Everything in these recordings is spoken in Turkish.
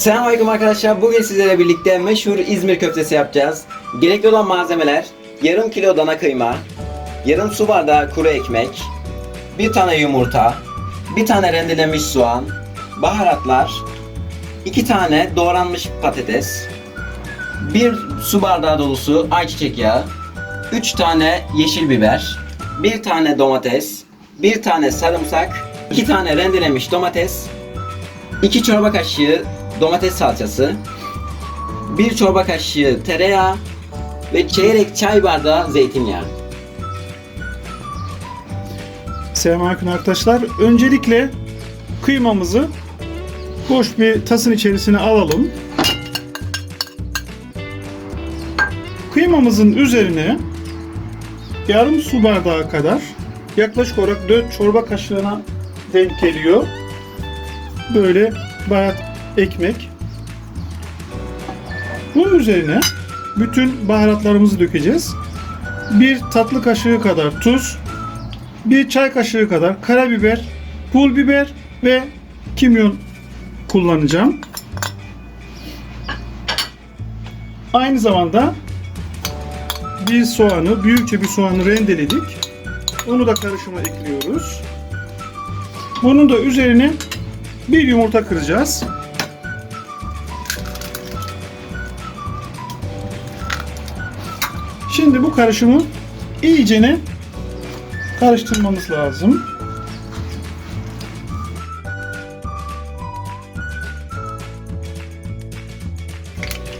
Selamünaleyküm arkadaşlar. Bugün sizlerle birlikte meşhur İzmir köftesi yapacağız. Gerekli olan malzemeler yarım kilo dana kıyma, yarım su bardağı kuru ekmek, bir tane yumurta, bir tane rendelenmiş soğan, baharatlar, iki tane doğranmış patates, bir su bardağı dolusu ayçiçek yağı, üç tane yeşil biber, bir tane domates, bir tane sarımsak, iki tane rendelenmiş domates, 2 çorba kaşığı domates salçası, 1 çorba kaşığı tereyağı ve çeyrek çay bardağı zeytinyağı. Selamünaleyküm arkadaşlar. Öncelikle kıymamızı boş bir tasın içerisine alalım. Kıymamızın üzerine yarım su bardağı kadar yaklaşık olarak 4 çorba kaşığına denk geliyor. Böyle bayağı ekmek. Bunun üzerine bütün baharatlarımızı dökeceğiz. Bir tatlı kaşığı kadar tuz, bir çay kaşığı kadar karabiber, pul biber ve kimyon kullanacağım. Aynı zamanda bir soğanı, büyükçe bir soğanı rendeledik. Onu da karışıma ekliyoruz. Bunun da üzerine bir yumurta kıracağız. Şimdi bu karışımı iyicene karıştırmamız lazım.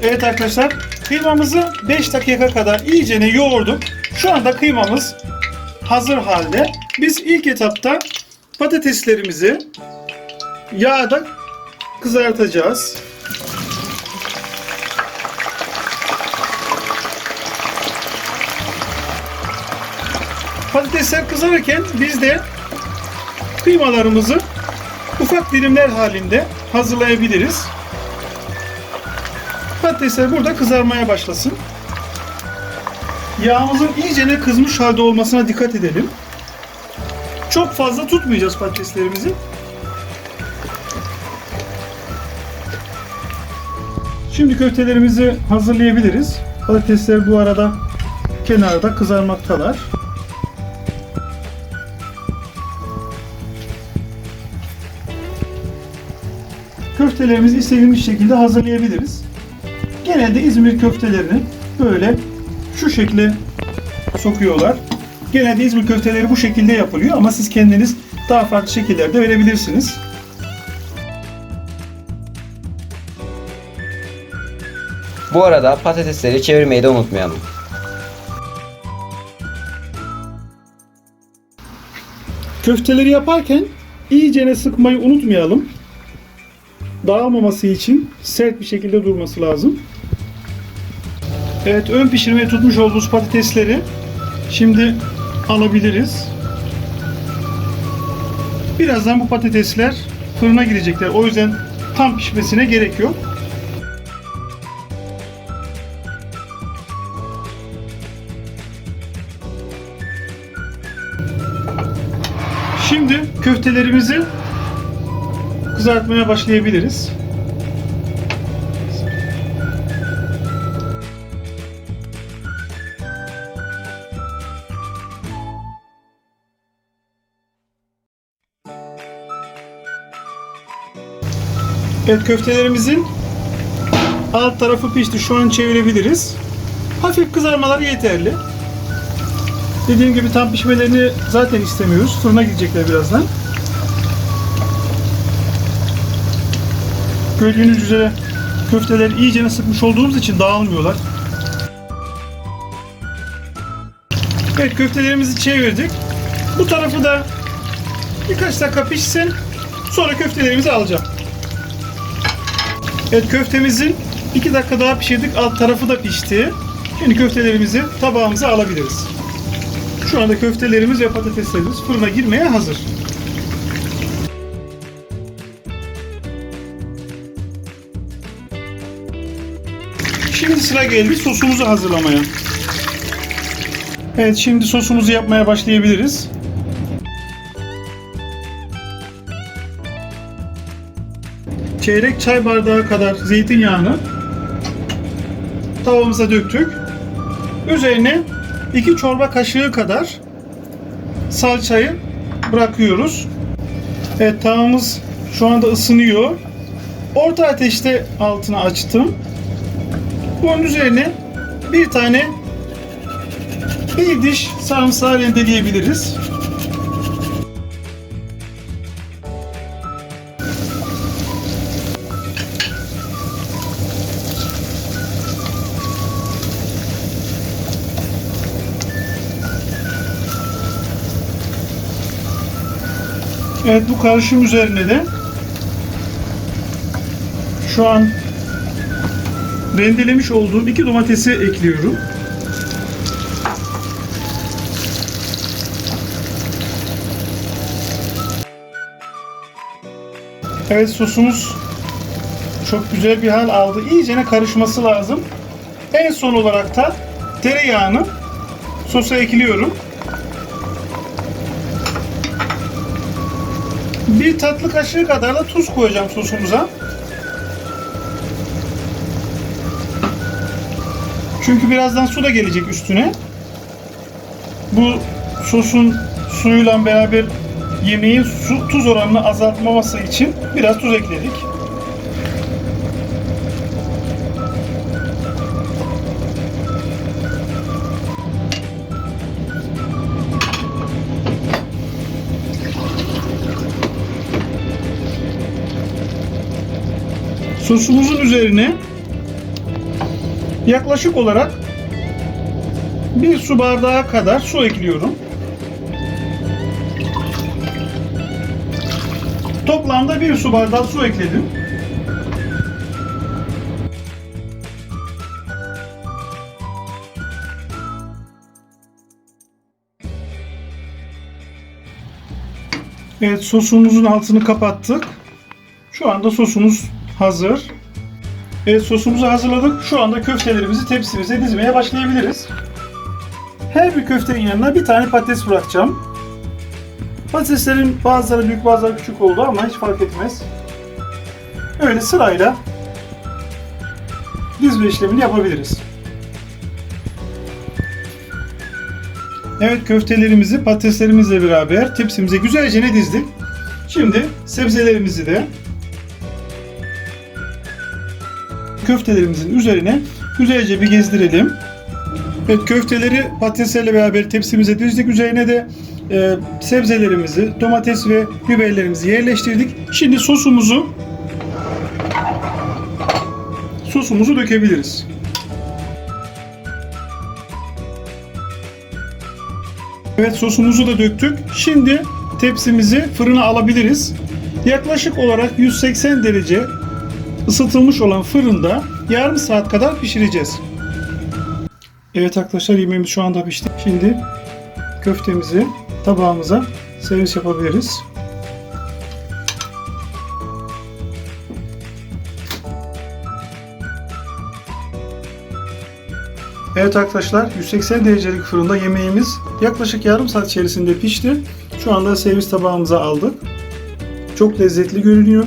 Evet arkadaşlar kıymamızı 5 dakika kadar iyicene yoğurduk. Şu anda kıymamız hazır halde. Biz ilk etapta patateslerimizi yağda kızartacağız. Patatesler kızarırken biz de kıymalarımızı ufak dilimler halinde hazırlayabiliriz. Patatesler burada kızarmaya başlasın. Yağımızın iyicene kızmış halde olmasına dikkat edelim. Çok fazla tutmayacağız patateslerimizi. Şimdi köftelerimizi hazırlayabiliriz. Patatesler bu arada kenarda kızarmaktalar. Köftelerimizi istediğimiz şekilde hazırlayabiliriz. Genelde İzmir köftelerini böyle şu şekilde sokuyorlar. Genelde İzmir köfteleri bu şekilde yapılıyor ama siz kendiniz daha farklı şekillerde verebilirsiniz. Bu arada patatesleri çevirmeyi de unutmayalım. Köfteleri yaparken iyicene sıkmayı unutmayalım. Dağılmaması için sert bir şekilde durması lazım. Evet ön pişirmeye tutmuş olduğumuz patatesleri şimdi alabiliriz. Birazdan bu patatesler fırına girecekler. O yüzden tam pişmesine gerek yok. Şimdi köftelerimizi kızartmaya başlayabiliriz. Evet köftelerimizin alt tarafı pişti. Şu an çevirebiliriz. Hafif kızarmalar yeterli. Dediğim gibi tam pişmelerini zaten istemiyoruz. Fırına gidecekler birazdan. Gördüğünüz üzere köfteleri iyice sıkmış olduğumuz için dağılmıyorlar. Evet köftelerimizi çevirdik. Bu tarafı da birkaç dakika pişsin. Sonra köftelerimizi alacağım. Evet köftemizin 2 dakika daha pişirdik. Alt tarafı da pişti. Şimdi köftelerimizi tabağımıza alabiliriz. Şu anda köftelerimiz ve patateslerimiz fırına girmeye hazır. Şimdi sıra geldi sosumuzu hazırlamaya. Evet şimdi sosumuzu yapmaya başlayabiliriz. çeyrek çay bardağı kadar zeytinyağını tavamıza döktük. Üzerine 2 çorba kaşığı kadar salçayı bırakıyoruz. Evet tavamız şu anda ısınıyor. Orta ateşte altını açtım. Bunun üzerine bir tane bir diş sarımsağı rendeleyebiliriz. Evet bu karışım üzerine de şu an rendelemiş olduğum iki domatesi ekliyorum. Evet sosumuz çok güzel bir hal aldı. İyicene karışması lazım. En son olarak da tereyağını sosa ekliyorum. Bir tatlı kaşığı kadar da tuz koyacağım sosumuza. Çünkü birazdan su da gelecek üstüne. Bu sosun suyuyla beraber yemeğin su, tuz oranını azaltmaması için biraz tuz ekledik. Sosumuzun üzerine yaklaşık olarak bir su bardağı kadar su ekliyorum. Toplamda bir su bardağı su ekledim. Evet sosumuzun altını kapattık. Şu anda sosumuz hazır. Evet sosumuzu hazırladık. Şu anda köftelerimizi tepsimize dizmeye başlayabiliriz. Her bir köftenin yanına bir tane patates bırakacağım. Patateslerin bazıları büyük bazıları küçük oldu ama hiç fark etmez. Öyle sırayla dizme işlemini yapabiliriz. Evet köftelerimizi patateslerimizle beraber tepsimize güzelce ne dizdik. Şimdi sebzelerimizi de köftelerimizin üzerine güzelce bir gezdirelim. Evet köfteleri patateslerle beraber tepsimize dizdik. Üzerine de e, sebzelerimizi, domates ve biberlerimizi yerleştirdik. Şimdi sosumuzu sosumuzu dökebiliriz. Evet sosumuzu da döktük. Şimdi tepsimizi fırına alabiliriz. Yaklaşık olarak 180 derece ısıtılmış olan fırında yarım saat kadar pişireceğiz. Evet arkadaşlar yemeğimiz şu anda pişti. Şimdi köftemizi tabağımıza servis yapabiliriz. Evet arkadaşlar 180 derecelik fırında yemeğimiz yaklaşık yarım saat içerisinde pişti. Şu anda servis tabağımıza aldık. Çok lezzetli görünüyor.